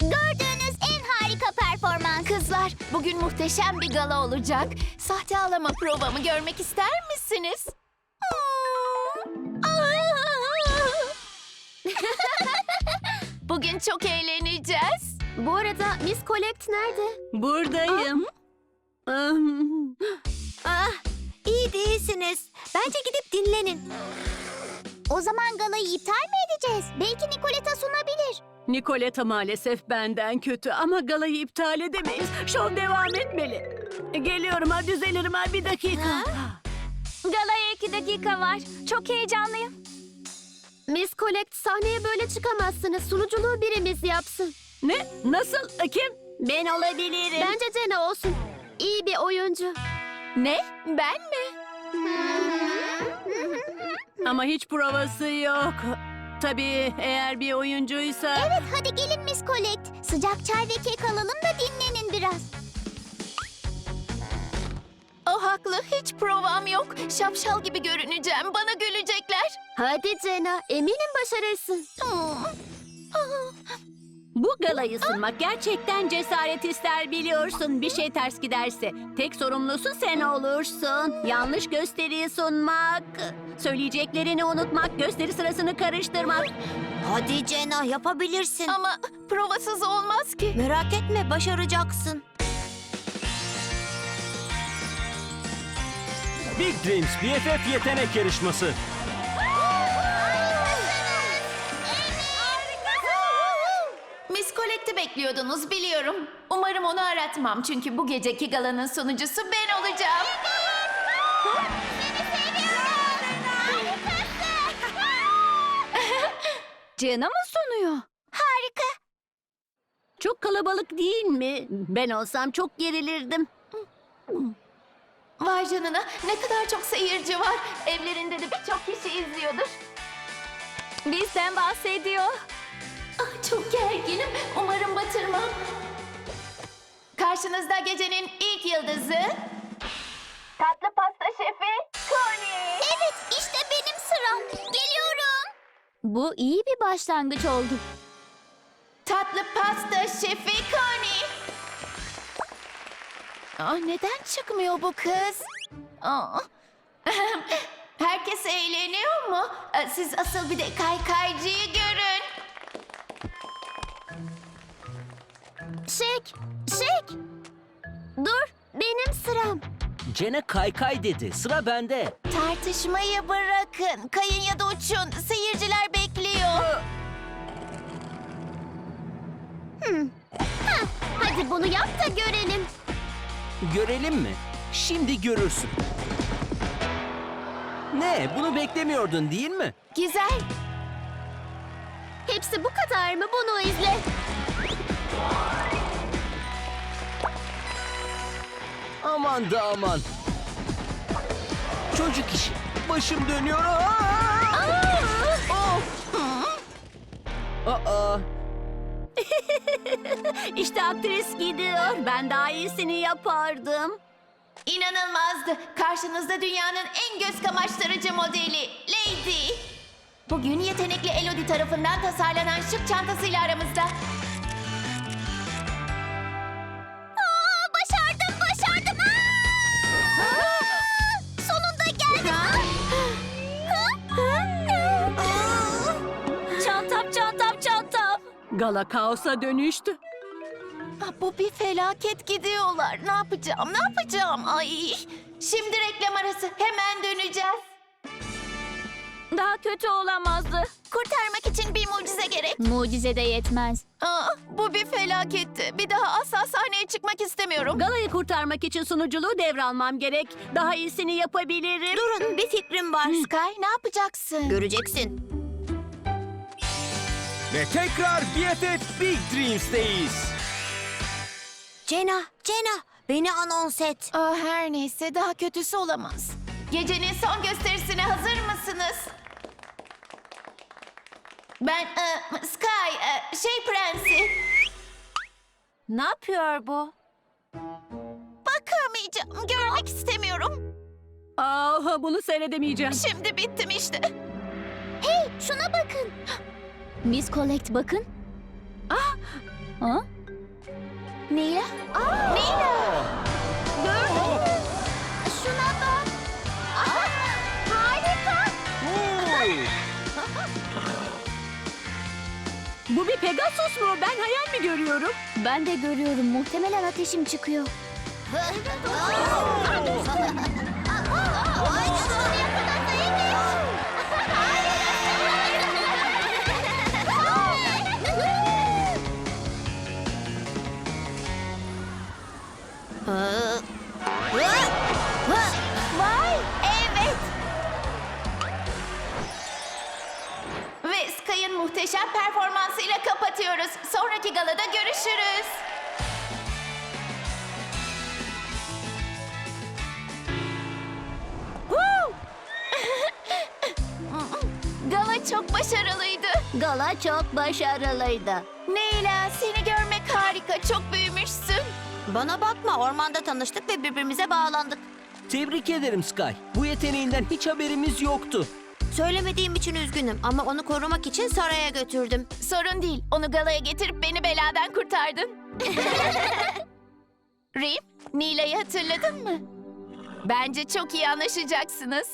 Gördüğünüz en harika performans. Kızlar, bugün muhteşem bir gala olacak. Sahte ağlama provamı görmek ister misiniz? Bugün çok eğleneceğiz. Bu arada Miss Collect nerede? Buradayım. Ah, iyi değilsiniz. Bence gidip dinlenin. O zaman galayı iptal mi edeceğiz? Belki Nicoleta sunabilir. Nicoleta maalesef benden kötü ama galayı iptal edemeyiz. Şov devam etmeli. Geliyorum ha düzelirim ha bir dakika. Galaya iki dakika var. Çok heyecanlıyım. Miss Collect sahneye böyle çıkamazsınız. Sunuculuğu birimiz yapsın. Ne? Nasıl? Kim? Ben olabilirim. Bence Cena olsun. İyi bir oyuncu. Ne? Ben mi? Ama hiç provası yok. Tabii eğer bir oyuncuysa... Evet hadi gelin Miss Collect. Sıcak çay ve kek alalım da dinlenin biraz. O haklı, hiç provam yok. Şapşal gibi görüneceğim, bana gülecekler. Hadi Cena eminim başarırsın. Bu galayı sunmak gerçekten cesaret ister biliyorsun. Bir şey ters giderse tek sorumlusu sen olursun. Yanlış gösteriyi sunmak, söyleyeceklerini unutmak, gösteri sırasını karıştırmak. Hadi Cena yapabilirsin. Ama provasız olmaz ki. Merak etme başaracaksın. Big Dreams BFF yetenek yarışması. Bekliyordunuz biliyorum. Umarım onu aratmam çünkü bu geceki galanın sunucusu ben olacağım. Cena mı sunuyor? Çok kalabalık değil mi? Ben olsam çok gerilirdim. Vay canına ne kadar çok seyirci var. Evlerinde de birçok kişi izliyordur. Bizden bahsediyor. Ah, çok gerginim. Umarım batırmam. Karşınızda gecenin ilk yıldızı... Tatlı pasta şefi Connie. Evet işte benim sıram. Geliyorum. Bu iyi bir başlangıç oldu. Tatlı pasta şefi Connie. Aa, neden çıkmıyor bu kız? Aa. Herkes eğleniyor mu? Siz asıl bir de kaykaycıyı görün. Şek, Şek. Dur benim sıram. Cene kaykay dedi. Sıra bende. Tartışmayı bırakın. Kayın ya da uçun. Seyirciler bekliyor. Hadi bunu yap da görelim. Görelim mi? Şimdi görürsün. Ne? Bunu beklemiyordun değil mi? Güzel. Hepsi bu kadar mı? Bunu izle. Aman da aman. Çocuk işi. Başım dönüyor. Aa! Aa! İşte aktris gidiyor. Ben daha iyisini yapardım. İnanılmazdı. Karşınızda dünyanın en göz kamaştırıcı modeli Lady. Bugün yetenekli Elodie tarafından tasarlanan şık çantasıyla aramızda. Gala kaosa dönüştü. Bu bir felaket gidiyorlar. Ne yapacağım? Ne yapacağım? Ay. Şimdi reklam arası. Hemen döneceğiz. Daha kötü olamazdı. Kurtarmak için bir mucize gerek. Mucize de yetmez. Aa, bu bir felaketti. Bir daha asla sahneye çıkmak istemiyorum. Galayı kurtarmak için sunuculuğu devralmam gerek. Daha iyisini yapabilirim. Durun, bir fikrim var. Sky ne yapacaksın? Göreceksin. Ve tekrar BFF Big Dreams'teyiz. Cena, Cena, beni anons et. Aa, her neyse daha kötüsü olamaz. Gecenin son gösterisine hazır mısınız? Ben e, Sky, e, şey prensi. Ne yapıyor bu? Bakamayacağım, görmek istemiyorum. Aa, bunu seyredemeyeceğim. Şimdi bittim işte. Hey, Şuna bakın. Miss Collect bakın. Ah! Ha? Nila? Nila! Gördün mü? Şuna bak. Ah, harika. Bu bir Pegasus mu? Ben hayal mi görüyorum? Ben de görüyorum. Muhtemelen ateşim çıkıyor. Vay, evet. Ve Sky'ın muhteşem performansıyla kapatıyoruz. Sonraki galada görüşürüz. Gala çok başarılıydı. Gala çok başarılıydı. Neyla, seni görmek harika. Çok büyümüşsün. Bana bakma ormanda tanıştık ve birbirimize bağlandık. Tebrik ederim Sky. Bu yeteneğinden hiç haberimiz yoktu. Söylemediğim için üzgünüm ama onu korumak için saraya götürdüm. Sorun değil. Onu galaya getirip beni beladan kurtardın. Rim, Nila'yı hatırladın mı? Bence çok iyi anlaşacaksınız.